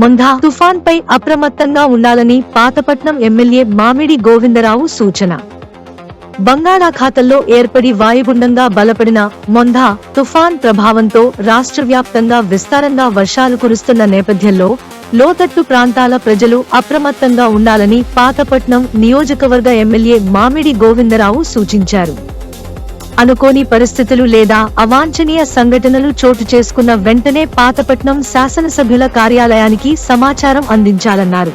మొంధా తుఫాన్ పై అప్రమత్తంగా ఉండాలని పాతపట్నం ఎమ్మెల్యే మామిడి గోవిందరావు సూచన. బంగాళాఖాతంలో ఏర్పడి వాయుగుండంగా బలపడిన మొంధా తుఫాన్ ప్రభావంతో రాష్ట్ర వ్యాప్తంగా విస్తారంగా వర్షాలు కురుస్తున్న నేపథ్యంలో లోతట్టు ప్రాంతాల ప్రజలు అప్రమత్తంగా ఉండాలని పాతపట్నం నియోజకవర్గ ఎమ్మెల్యే మామిడి గోవిందరావు సూచించారు. అనుకోని పరిస్థితులు లేదా అవాంఛనీయ సంఘటనలు చోటు చేసుకున్న వెంటనే పాతపట్నం శాసనసభ్యుల కార్యాలయానికి సమాచారం అందించాలన్నారు.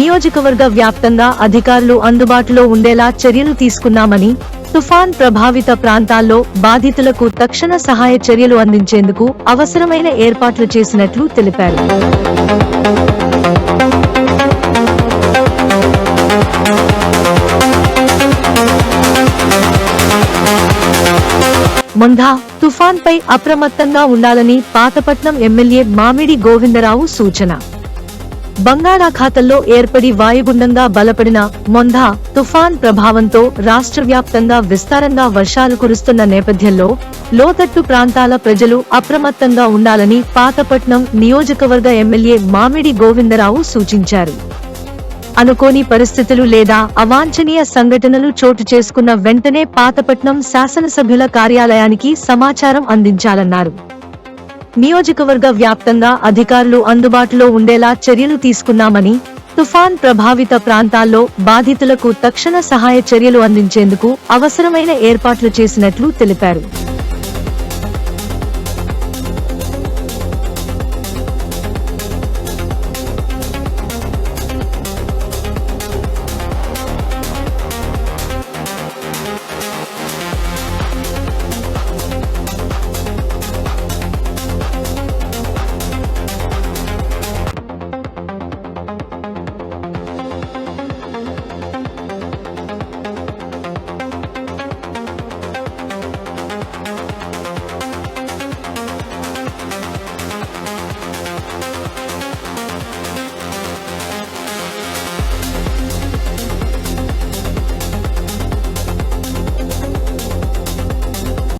నియోజకవర్గ వ్యాప్తంగా అధికారులు అందుబాటులో ఉండేలా చర్యలు తీసుకున్నామని తుఫాన్ ప్రభావిత ప్రాంతాల్లో బాధితులకు తక్షణ సహాయ చర్యలు అందించేందుకు అవసరమైన ఏర్పాట్లు చేసినట్లు తెలిపారు. మొంధా తుఫాన్ పై అప్రమత్తంగా ఉండాలని పాతపట్నం ఎమ్మెల్యే మామిడి గోవిందరావు సూచన. బంగాళాఖాతంలో ఏర్పడి వాయుగుండంగా బలపడిన మొంధా తుఫాన్ ప్రభావంతో రాష్ట్ర వ్యాప్తంగా విస్తారంగా వర్షాలు కురుస్తున్న నేపథ్యంలో లోతట్టు ప్రాంతాల ప్రజలు అప్రమత్తంగా ఉండాలని పాతపట్నం నియోజకవర్గ ఎమ్మెల్యే మామిడి గోవిందరావు సూచించారు. అనుకోని పరిస్థితులు లేదా అవాంఛనీయ సంఘటనలు చోటు చేసుకున్న వెంటనే పాతపట్నం శాసనసభ్యుల కార్యాలయానికి సమాచారం అందించాలన్నారు. నియోజకవర్గ వ్యాప్తంగా అధికారులు అందుబాటులో ఉండేలా చర్యలు తీసుకున్నామని తుఫాన్ ప్రభావిత ప్రాంతాల్లో బాధితులకు తక్షణ సహాయ చర్యలు అందించేందుకు అవసరమైన ఏర్పాట్లు చేసినట్లు తెలిపారు.